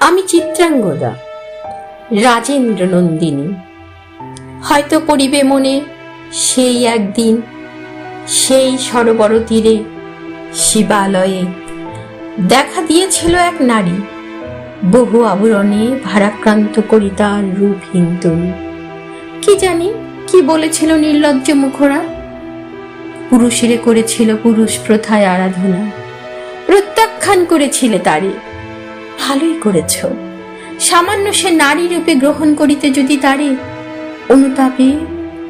আমি চিত্রাঙ্গদা রাজেন্দ্র নন্দিনী হয়তো পড়িবে মনে সেই একদিন, সেই সরোবর তীরে শিবালয়ে দেখা দিয়েছিল এক নারী। বহু আবরণে ভারাক্রান্ত করি তার রূপহীন তরু কি জানি, কি বলেছিল নির্লজ্জ মুখরা? পুরুষেরে করেছিল পুরুষ প্রথায় আরাধনা। প্রত্যাখ্যান করেছিলে তারে। ভালোই করেছ। সামান্য সে নারী রূপে গ্রহণ করিতে যদি তারে অনুতাপে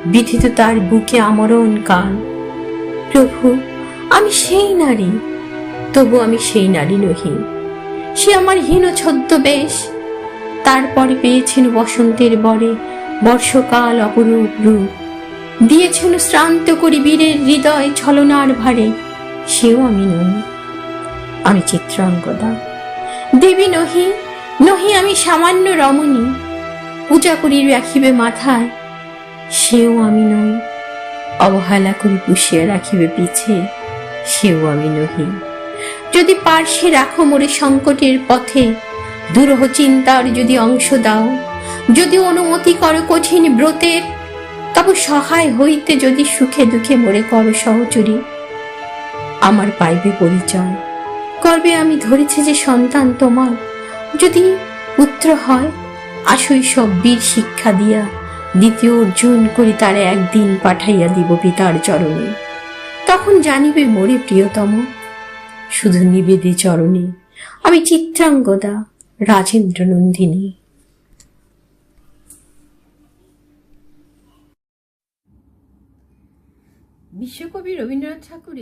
বিধিত তার বুকে আমরণ কান প্রভু, আমি সেই নারী, তবু আমি সেই নারী নহি। সে আমার হীন ছদ্মবেশ তারপরে পেয়েছেন বসন্তের বরে বর্ষকাল অপরূপ রূপ। দিয়েছেন শ্রান্ত করি বীরের হৃদয় ছলনার ভারে। সেও আমি নই। আমি চিত্রাঙ্গদা। দেবী নহি নহি আমি সামান্য রমণী। পূজা করি রাখিবে মাথায়, সেও আমি নই। অবহেলা করি পুষিয়া রাখিবে পিছে, সেও আমি নহি। যদি পার্শ্বে রাখো মোরে সংকটের পথে, দুরহ চিন্তার যদি অংশ দাও, যদি অনুমতি করো কঠিন ব্রতের, তবে সহায় হইতে যদি সুখে দুঃখে মোরে করো সহচরী। আমার পাইবে পরিচয়। গর্বে আমি ধরেছি যে সন্তান তোমার। যদি পুত্র হয়, আসই সব বীর শিক্ষা দিয়া, দ্বিতীয় অর্জুন করি তারে একদিন পাঠাইয়া দিব পিতার চরণে। তখন জানিবে মোরে প্রিয়তম, শুধু নিবেদে চরণে। আমি চিত্রাঙ্গদা, রাজেন্দ্র নন্দিনী। বিশ্বকবি রবীন্দ্রনাথ ঠাকুরের